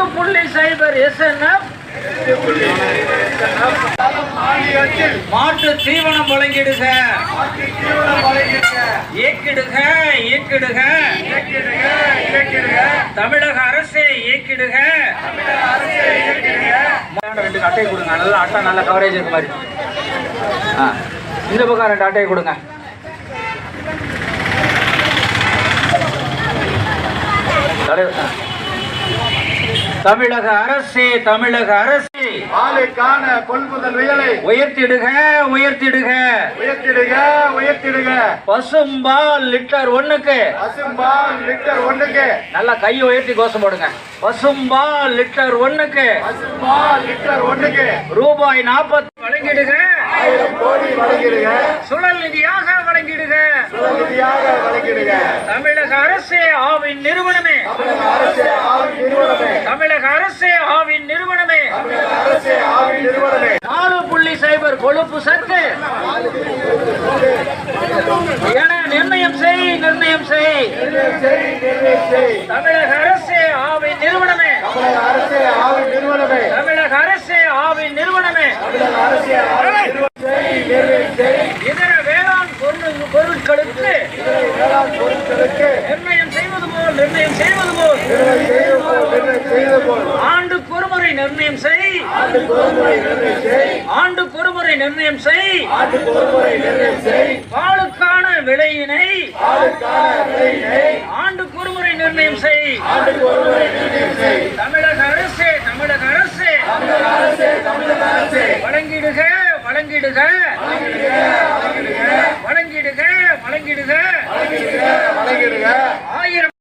எட்டு புள்ளி சைபர் எஸ்என்எஃப் மாட்டு தீவனம் வழங்கிடுக. இயக்கிடுக இயக்கிடுக தமிழக அரசே இயக்கிடுக அரசை ரெண்டு அட்டை கொடுங்க. நல்ல அட்டை நல்ல கவரேஜ் இருக்க மாதிரி இந்த பக்கம் ரெண்டு அட்டையை கொடுங்க. தலைவர், தமிழக அரசே தமிழக அரசே. பாலுக்கான கொள்முதல் விலை உயர்த்திடுக உயர்த்திடுக. உயர்த்திடுக உயர்த்திடுக. பசும்பால் லிட்டர் ஒண்ணுக்கு. பசும்பால் லிட்டர் ஒண்ணுக்கு. நல்லா கையை உயர்த்தி கோஷம் போடுங்க. பசும்பால் லிட்டர் ஒண்ணுக்கு. பசும்பால் லிட்டர் ஒண்ணுக்கு. ரூபாய் நாற்பத்தி வழங்கிடுக. ஆயிரம் கோடி வழங்கிடுக. சுழல் நிதியாக வழங்கிடுக. வழங்கிடுக. தமிழக அரசே ஆவின் நிறுவனமே. தமிழக அரசு ஆவி நிறுவனமே தமிழக அரசே ஆவின் நிறுவனமே தமிழக ஆவி நாலு புள்ளி சைபர் கொழுப்பு சத்து. என நிர்ணயம் செய் நிர்ணயம் செய். தமிழக அரசே ஆவின் நிறுவனமே. அரசு ஆவி நிறுவனமே. தமிழக அரசே ஆவி நிறுவனம். இதர வேளாண் பொருட்களுக்கு நிர்ணயம் செய்வது போல் நிர்ணயம் செய்வது போல். நிர்ணயம் ஒருமுறை நிர்ணயம் செய். ஆண்டுக்கு ஒருமுறை நிர்ணயம் செய். பாலுக்கான விலையினை ஆண்டுக்கு ஒருமுறை நிர்ணயம் செய். தமிழக அரசு தமிழக அரசு. வழங்கிடுக வழங்கிடுக. வழங்கிடுக வழங்கிடுக. ஆயிரம்